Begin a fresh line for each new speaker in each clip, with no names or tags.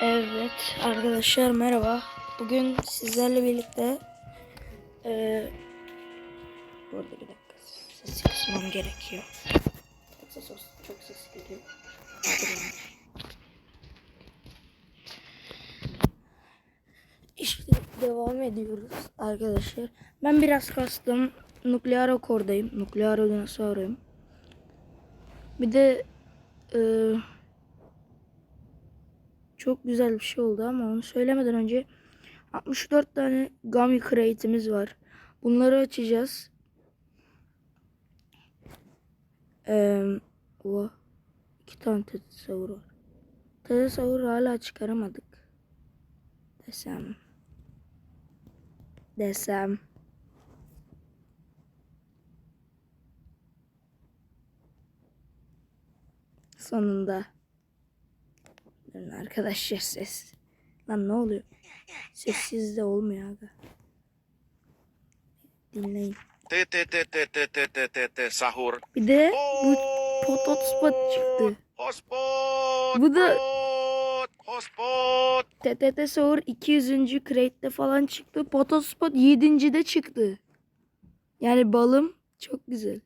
Evet arkadaşlar merhaba. Bugün sizlerle birlikte eee burada bir dakika ses kısmam gerekiyor. Yoksa sos çok ses geliyor. İşte devam ediyoruz arkadaşlar. Ben biraz kastım. Nukleer akordayım. Nukleer dinosauruyum. Bir de eee çok güzel bir şey oldu ama onu söylemeden önce 64 tane Gummy Crate'imiz var. Bunları açacağız. Ee, o iki tane Tetasaur var. Tetasaur hala çıkaramadık. Desem. Desem. Sonunda. Durun arkadaşlar ses. Lan ne oluyor? Sessiz de olmuyor aga. Dinleyin.
Te te te te te te te te te sahur.
Bir de bu potot spot çıktı.
Hospot.
Bu da-.
Hospot.
TTT Sour 200. crate'de falan çıktı. Potot spot 7. de çıktı. Yani balım çok güzel.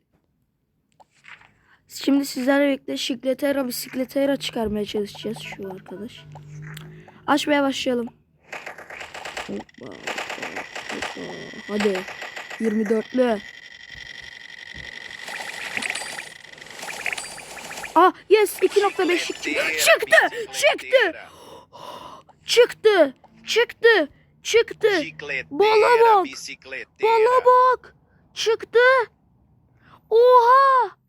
Şimdi sizlerle birlikte Şikletera Bisikletera çıkarmaya çalışacağız şu arkadaş. Açmaya başlayalım. Hoppa, hoppa. Hadi. 24'lü. Ah yes 2.5 çıktı. Çıktı. Çıktı. Çıktı. Çıktı. Çıktı. Bala bak. Bala bak. Çıktı. Oha.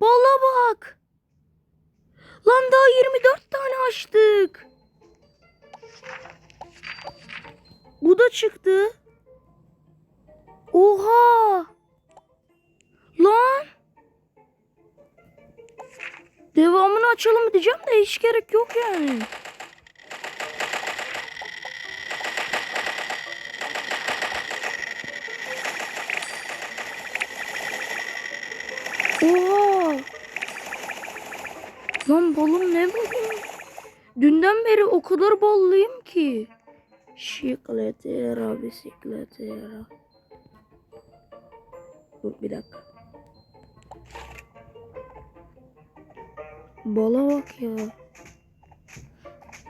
Bala bak. Lan daha 24 tane açtık. Bu da çıktı. Oha. Lan. Devamını açalım diyeceğim de hiç gerek yok yani. Oha. Lan balım ne balım? Dünden beri o kadar ballıyım ki. Şikletera bisikletera. Dur bir dakika. Bala bak ya.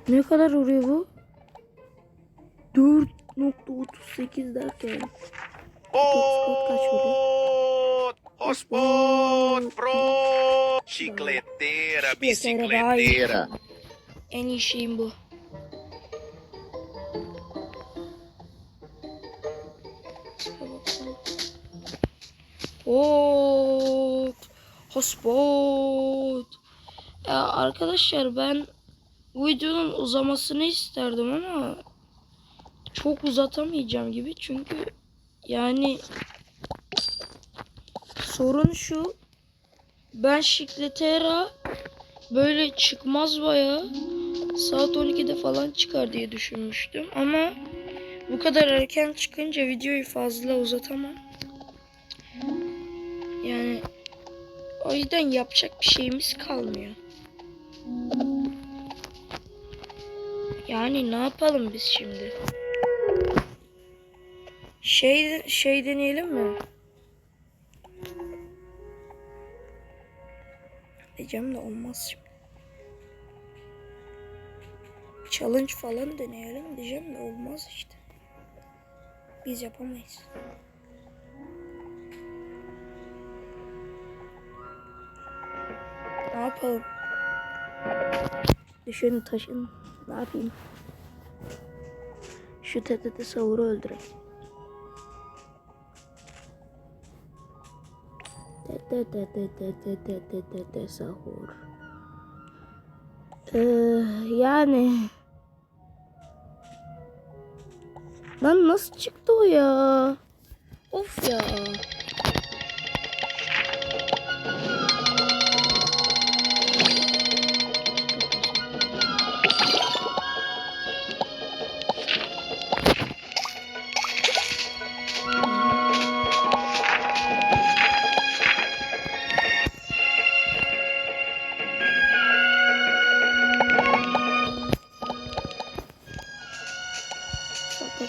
Ne kadar vuruyor bu? 4.38 derken. Hospot kaç vuruyor?
Hospot. Pro.
Daha iyi.
Bicicletera.
En iyi şeyim bu. Hop. Hospot. Ya arkadaşlar ben bu videonun uzamasını isterdim ama çok uzatamayacağım gibi çünkü yani sorun şu ben Şikletera böyle çıkmaz baya saat 12'de falan çıkar diye düşünmüştüm ama bu kadar erken çıkınca videoyu fazla uzatamam. Yani o yüzden yapacak bir şeyimiz kalmıyor. Yani ne yapalım biz şimdi? Şey şey deneyelim mi? Diyeceğim de olmaz şimdi. Challenge falan deneyelim diyeceğim de olmaz işte. Biz yapamayız. Ne yapalım? Düşün taşın. Ne yapayım? Şu TTT savuru öldüreyim. TTT sahur. Ee, yani Lan nasıl çıktı o ya? Of ya.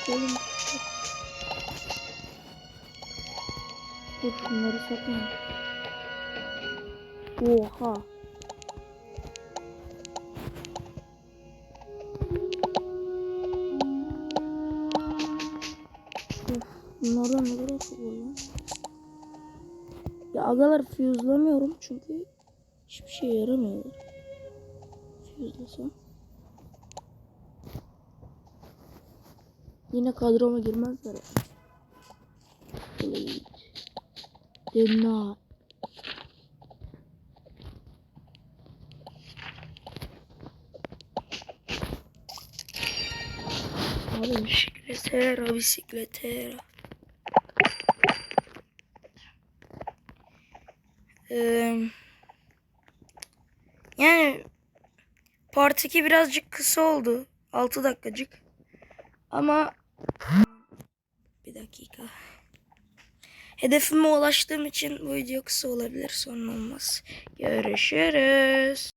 Oğlum. Dur şunları satma. Oha. Bunlardan ne kadar çok lan. Ya agalar fuse'lamıyorum çünkü hiçbir şey yaramıyorlar. Fuse'lasam. Yine kadroma girmezler. Blade. Dena. Abi bisikletera, bisikletera. Ee, yani part 2 birazcık kısa oldu. 6 dakikacık. Ama bir dakika. Hedefime ulaştığım için bu video kısa olabilir. Sorun olmaz. Görüşürüz.